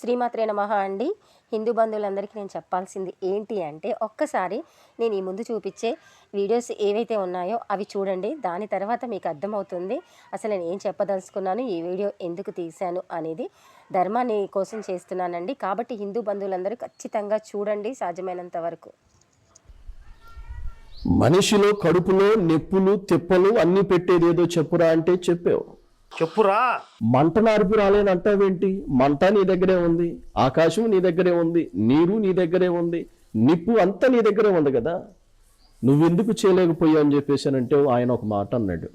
శ్రీమాత్రే నమ అండి. హిందూ బంధువులందరికీ నేను చెప్పాల్సింది ఏంటి అంటే ఒక్కసారి నేను ఈ ముందు చూపించే వీడియోస్ ఏవైతే ఉన్నాయో అవి చూడండి. దాని తర్వాత మీకు అర్థమవుతుంది అసలు నేను ఏం చెప్పదలుచుకున్నాను ఈ వీడియో ఎందుకు తీశాను అనేది ధర్మాన్ని కోసం చేస్తున్నానండి. కాబట్టి హిందూ బంధువులందరూ ఖచ్చితంగా చూడండి సాధ్యమైనంత వరకు. మనిషిలో కడుపులో నొప్పులు తెప్పలు అన్నీ పెట్టేది ఏదో చెప్పురా అంటే చెప్పావు. చెప్పురా. మంట నార్పు రాలేనంటావేంటి మంట నీ దగ్గరే ఉంది ఆకాశం నీ దగ్గరే ఉంది నీరు నీ దగ్గరే ఉంది నిప్పు అంతా నీ దగ్గరే ఉంది కదా. నువ్వెందుకు చేయలేకపోయావు అని చెప్పేసానంటే ఆయన ఒక మాట అన్నాడు.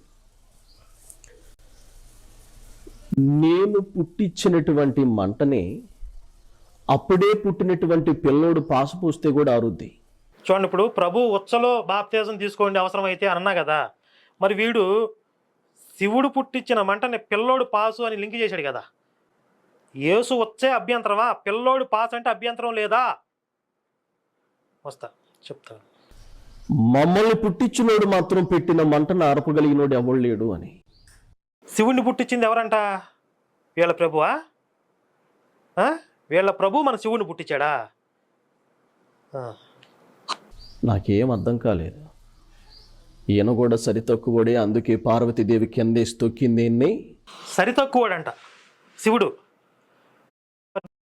నేను పుట్టించినటువంటి మంటని అప్పుడే పుట్టినటువంటి పిల్లోడు పాసు పూస్తే కూడా అరుద్ది చూడండి ఇప్పుడు ప్రభు ఉచ్చలో బాప్తేజం తీసుకోండి అవసరమైతే అన్నా కదా. మరి వీడు శివుడు పుట్టించిన మంటని పిల్లోడు పాసు అని లింక్ చేశాడు కదా. యేసు వచ్చే అభ్యంతరమా? పిల్లోడు పాస్ అంటే అభ్యంతరం లేదా? వస్తా చెప్తా. మమ్మల్ని పుట్టించినోడు మాత్రం పెట్టిన మంటను ఆర్పగలిగినోడు ఎవడు లేడు అని. శివుడిని పుట్టించింది ఎవరంట? వీళ్ళ ప్రభువా? వీళ్ళ ప్రభు మన శివుడిని పుట్టించాడా. నాకేం అర్థం కాలేదు. ఈయన కూడా సరితక్కువడే అందుకే పార్వతీదేవి కిందేసి తొక్కింది ఈయన్ని. సరి తక్కువడంట శివుడు.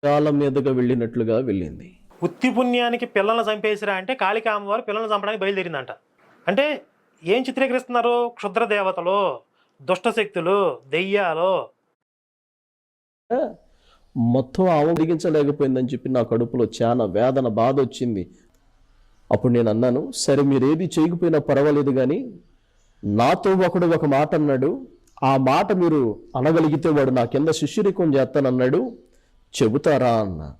కాళ్ళ మీదుగా వెళ్ళినట్లుగా వెళ్ళింది. ఉత్తి పుణ్యానికి పిల్లల్ని చంపేసిరా అంటే కాళికా అమ్మవారు పిల్లల్ని చంపడానికి బయలుదేరిందంట. అంటే ఏం చిత్రీకరిస్తున్నారు? క్షుద్ర దేవతలు దుష్టశక్తులు దెయ్యాలు. మొత్తం ఆమోదించలేకపోయిందని చెప్పి నా కడుపులో చాలా వేదన బాధ వచ్చింది అప్పుడు నేను అన్నాను సరే మీరు ఏది చేయకపోయినా పర్వాలేదు కానీ నాతో ఒకడు ఒక మాట అన్నాడు. ఆ మాట మీరు అనగలిగితే వాడు నా కింద శిష్యరికం చేస్తానన్నాడు చెబుతారా అన్న.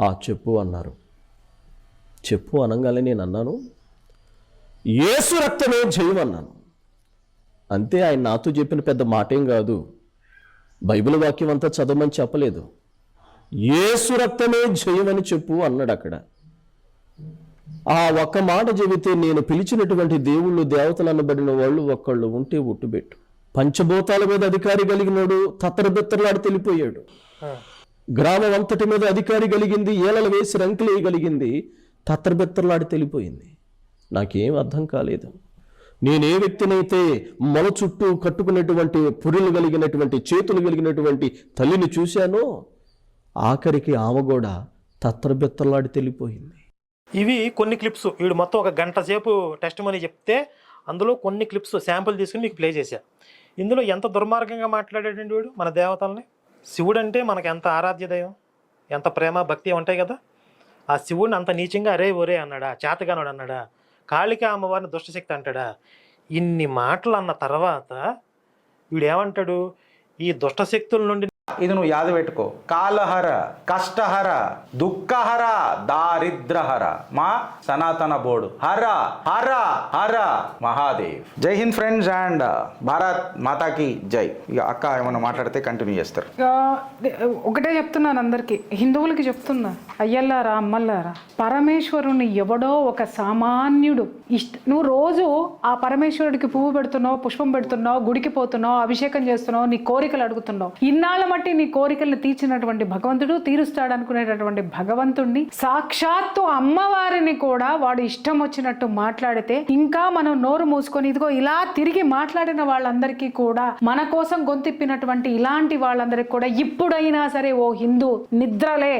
ఆ చెప్పు అన్నారు. చెప్పు అనగానే నేను అన్నాను ఏసు రక్తమే జయమన్నాను అంతే ఆయన నాతో చెప్పిన పెద్ద మాటేం కాదు. బైబిల్ వాక్యం అంతా చదవమని చెప్పలేదు. ఏసు రక్తమే జయమని చెప్పు అన్నాడు అక్కడ. ఆ ఒక్క మాట చెబితే నేను పిలిచినటువంటి దేవుళ్ళు దేవతలు అనబడిన వాళ్ళు ఒక్కళ్ళు ఉంటే ఒట్టుబెట్టు. పంచభూతాల మీద అధికారి కలిగినోడు తత్తరబెత్తరలాడి తెలిపోయాడు. గ్రామం అంతటి మీద అధికారి కలిగింది ఏలలు వేసి రంకులేయగలిగింది తత్తరబెత్తరలాడి తెలిపోయింది. నాకేం అర్థం కాలేదు. నేను ఏ వ్యక్తినైతే మొల చుట్టూ కట్టుకున్నటువంటి పురులు కలిగినటువంటి చేతులు కలిగినటువంటి తల్లిని చూశానో ఆఖరికి ఆమె కూడా తత్తరబెత్తరలాడి తెలిపోయింది. ఇవి కొన్ని క్లిప్స్ వీడు మొత్తం ఒక గంట సేపు టెస్ట్ మనీ చెప్తే అందులో కొన్ని క్లిప్స్ శాంపుల్ తీసుకుని మీకు ప్లే చేశా. ఇందులో ఎంత దుర్మార్గంగా మాట్లాడాడండి వీడు మన దేవతల్ని? శివుడు అంటే మనకు ఎంత ఆరాధ్య దైవం? ఎంత ప్రేమ భక్తి ఉంటాయి కదా? ఆ శివుడిని అంత నీచంగా అరే ఒరే అన్నాడా చేతగానోడు అన్నాడా కాళిక అమ్మవారిని దుష్టశక్తి అంటాడా? ఇన్ని మాటలు అన్న తర్వాత వీడేమంటాడు? ఈ దుష్టశక్తుల నుండి ఇది నువ్వు యాద పెట్టుకో. కాలహర కష్టహర దుఃఖహర దారిద్రహర. మా సనాతన బోర్డు హర హర హర మహాదేవ్. జై హింద్ ఫ్రెండ్స్ అండ్ భారత్ మాతాకి జై. ఇక అక్క ఏమన్నా మాట్లాడితే కంటిన్యూ చేస్తారు. ఇక ఒకటే చెప్తున్నాను అందరికీ. హిందువులకి చెప్తున్నా. అయ్యల్లారా అమ్మల్లారా పరమేశ్వరుని ఎవడో ఒక సామాన్యుడు. ఇష్ట నువ్వు రోజు ఆ పరమేశ్వరుడికి పువ్వు పెడుతున్నావు పుష్పం పెడుతున్నావు గుడికి పోతున్నావు అభిషేకం చేస్తున్నావు నీ కోరికలు అడుగుతున్నావు. ఇన్నాళ్ళ మట్టి నీ కోరికలను తీర్చినటువంటి భగవంతుడు తీరుస్తాడు అనుకునేటటువంటి భగవంతుణ్ణి. సాక్షాత్తు అమ్మవారిని కూడా వాడు ఇష్టం వచ్చినట్టు మాట్లాడితే ఇంకా మనం నోరు మూసుకొని ఇదిగో ఇలా తిరిగి మాట్లాడిన వాళ్ళందరికీ కూడా మన కోసం గొంతిప్పినటువంటి ఇలాంటి వాళ్ళందరికీ కూడా ఇప్పుడైనా సరే ఓ హిందూ నిద్రలే.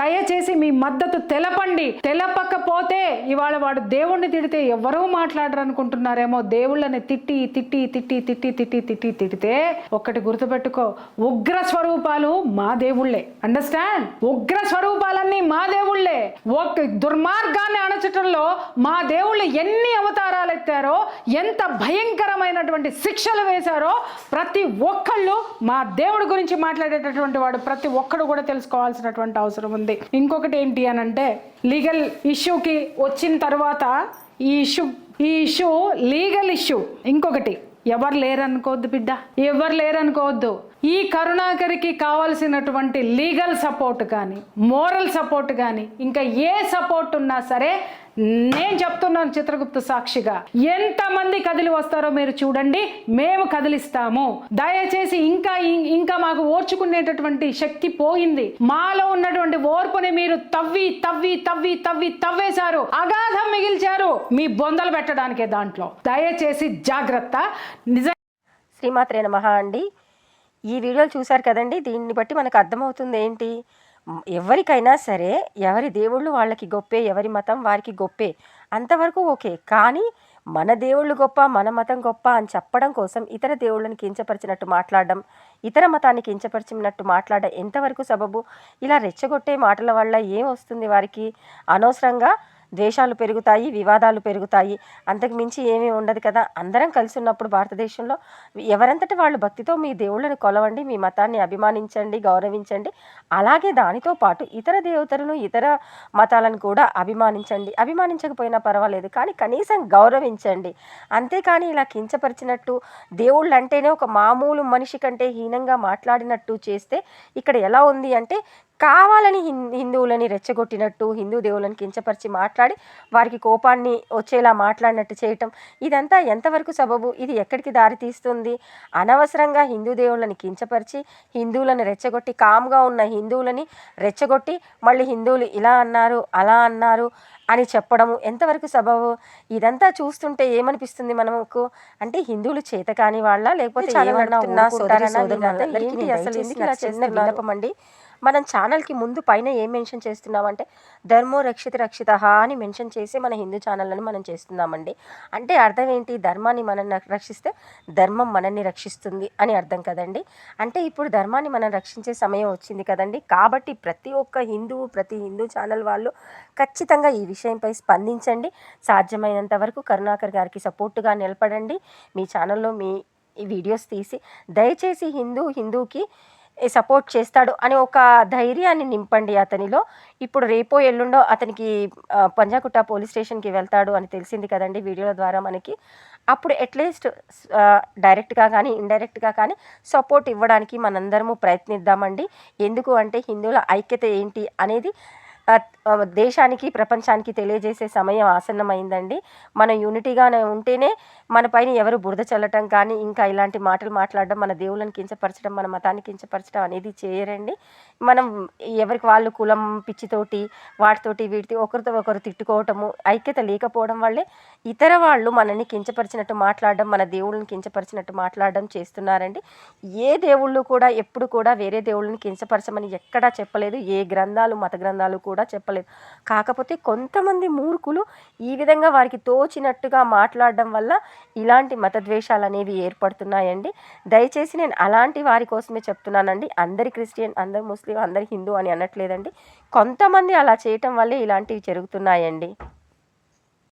దయచేసి మీ మద్దతు తెలపండి. తెలపకపోతే ఇవాళ వాడు దేవుణ్ణి తిడితే ఎవరూ మాట్లాడరు అనుకుంటున్నారేమో దేవుళ్ళని తిట్టి తిట్టి తిట్టి తిట్టి తిట్టి తిట్టి తిడితే ఒక్కటి గుర్తుపెట్టుకో. ఉగ్ర స్వరూపాలు మా దేవుళ్ళే. అండర్స్టాండ్ ఉగ్ర స్వరూపాలన్నీ మా దేవుళ్ళే. ఒక దుర్మార్గాన్ని అణచటంలో మా దేవుళ్ళు ఎన్ని అవతారాలు ఎత్తారో ఎంత భయంకరమైనటువంటి శిక్షలు వేశారో ప్రతి ఒక్కళ్ళు మా దేవుడి గురించి మాట్లాడేటటువంటి వాడు ప్రతి ఒక్కడు కూడా తెలుసుకోవాల్సినటువంటి అవసరం ఉంది. ఇంకొకటి ఏంటి అని అంటే లీగల్ ఇష్యూకి వచ్చిన తర్వాత ఈ ఇష్యూ ఈ ఇష్యూ లీగల్ ఇష్యూ. ఇంకొకటి ఎవరు లేరనుకోవద్దు బిడ్డ ఎవరు లేరనుకోవద్దు. ఈ కరుణాకరికి కావాల్సినటువంటి లీగల్ సపోర్ట్ కానీ మోరల్ సపోర్ట్ కానీ ఇంకా ఏ సపోర్ట్ ఉన్నా సరే నేను చెప్తున్నాను చిత్రగుప్త సాక్షిగా. ఎంతమంది కదిలి వస్తారో మీరు చూడండి. మేము కదిలిస్తాము. దయచేసి ఇంకా ఇంకా మాకు ఓర్చుకునేటటువంటి శక్తి పోయింది. మాలో ఉన్నటువంటి ఓర్పుని మీరు తవ్వి తవ్వి తవ్వి తవ్వి తవ్వేశారు. అగాధం మిగిల్చారు. మీ బొందలు పెట్టడానికే దాంట్లో. దయచేసి జాగ్రత్త. నిజ శ్రీమాత్రే నమః అండి. ఈ వీడియోలు చూశారు కదండి. దీన్ని బట్టి మనకు అర్థమవుతుంది ఏంటి? ఎవరికైనా సరే ఎవరి దేవుళ్ళు వాళ్ళకి గొప్పే ఎవరి మతం వారికి గొప్పే. అంతవరకు ఓకే. కానీ మన దేవుళ్ళు గొప్ప మన మతం గొప్ప అని చెప్పడం కోసం ఇతర దేవుళ్ళని కించపరిచినట్టు మాట్లాడడం ఇతర మతాన్ని కించపరిచినట్టు మాట్లాడడం ఎంతవరకు సబబు? ఇలా రెచ్చగొట్టే మాటల వల్ల ఏం వస్తుంది వారికి? అనవసరంగా ద్వేషాలు పెరుగుతాయి వివాదాలు పెరుగుతాయి. అంతకు మించి ఏమీ ఉండదు కదా. అందరం కలిసి ఉన్నప్పుడు భారతదేశంలో ఎవరంతటి వాళ్ళు భక్తితో మీ దేవుళ్ళని కొలవండి మీ మతాన్ని అభిమానించండి గౌరవించండి అలాగే దానితో పాటు ఇతర దేవతలను ఇతర మతాలను కూడా అభిమానించండి. అభిమానించకపోయినా పర్వాలేదు కానీ కనీసం గౌరవించండి. అంతేకాని ఇలా కించపరిచినట్టు దేవుళ్ళు అంటేనే ఒక మామూలు మనిషి కంటే హీనంగా మాట్లాడినట్టు చేస్తే ఇక్కడ ఎలా ఉంది అంటే కావాలని హిందువులని రెచ్చగొట్టినట్టు హిందూ దేవుళ్ళని కించపరిచి మాట్లాడి వారికి కోపాన్ని వచ్చేలా మాట్లాడినట్టు చేయటం ఇదంతా ఎంతవరకు సబబు? ఇది ఎక్కడికి దారితీస్తుంది అనవసరంగా హిందూ దేవుళ్ళని కించపరిచి హిందువులను రెచ్చగొట్టి కామ్గా ఉన్న హిందువులని రెచ్చగొట్టి మళ్ళీ హిందువులు ఇలా అన్నారు అలా అన్నారు అని చెప్పడము. ఎంతవరకు సబబు? ఇదంతా చూస్తుంటే ఏమనిపిస్తుంది మనకు అంటే హిందువులు చేత కాని వాళ్ళ? లేకపోతే అసలు చిన్న విన్నపం అండి. మనం ఛానల్కి ముందు పైన ఏం మెన్షన్ చేస్తున్నామంటే ధర్మో రక్షిత రక్షిత అని మెన్షన్ చేసి మన హిందూ ఛానళ్ళని మనం చేస్తున్నామండి. అంటే అర్థం ఏంటి? ధర్మాన్ని మనం రక్షిస్తే ధర్మం మనల్ని రక్షిస్తుంది అని అర్థం కదండి. అంటే ఇప్పుడు ధర్మాన్ని మనం రక్షించే సమయం వచ్చింది కదండి. కాబట్టి ప్రతి ఒక్క హిందువు ప్రతి హిందూ ఛానల్ వాళ్ళు ఖచ్చితంగా ఈ విషయంపై స్పందించండి. సాధ్యమైనంత వరకు కరుణాకర్ గారికి సపోర్టుగా నిలబడండి. మీ ఛానల్లో మీ వీడియోస్ తీసి దయచేసి హిందూ హిందూకి సపోర్ట్ చేస్తాడు అని ఒక ధైర్యాన్ని నింపండి అతనిలో. ఇప్పుడు రేపో ఎల్లుండో అతనికి పంజాకుట్ట పంజాగుట్ట పోలీస్ స్టేషన్కి వెళ్తాడు అని తెలిసింది కదండి వీడియోల ద్వారా మనకి. అప్పుడు అట్లీస్ట్ డైరెక్ట్గా కానీ ఇండైరెక్ట్గా కానీ సపోర్ట్ ఇవ్వడానికి మనందరము ప్రయత్నిద్దామండి. ఎందుకు అంటే హిందువుల ఐక్యత ఏంటి అనేది దేశానికి ప్రపంచానికి తెలియజేసే సమయం ఆసన్నమైందండి. మనం యూనిటీగానే ఉంటేనే మన పైన ఎవరు బురద చల్లటం కానీ ఇంకా ఇలాంటి మాటలు మాట్లాడడం మన దేవుళ్ళని కించపరచడం మన మతాన్ని కించపరచడం అనేది చేయరండి. మనం ఎవరికి వాళ్ళు కులం పిచ్చితోటి వాటితోటి వీటితో ఒకరితో ఒకరు తిట్టుకోవటము ఐక్యత లేకపోవడం వల్లే ఇతర వాళ్ళు మనల్ని కించపరిచినట్టు మాట్లాడడం మన దేవుళ్ళని కించపరిచినట్టు మాట్లాడడం చేస్తున్నారండి. ఏ దేవుళ్ళు కూడా ఎప్పుడు కూడా వేరే దేవుళ్ళని కించపరచమని ఎక్కడా చెప్పలేదు ఏ గ్రంథాలు మత గ్రంథాలు కూడా చెప్పలేదు. కాకపోతే కొంతమంది మూర్ఖులు ఈ విధంగా వారికి తోచినట్టుగా మాట్లాడడం వల్ల ఇలాంటి మతద్వేషాలు అనేవి ఏర్పడుతున్నాయండి. దయచేసి నేను అలాంటి వారి కోసమే చెప్తున్నానండి. అందరి క్రిస్టియన్ అందరి ముస్లిం అందరి హిందూ అని అనట్లేదండి. కొంతమంది అలా చేయటం వల్లే ఇలాంటివి జరుగుతున్నాయండి.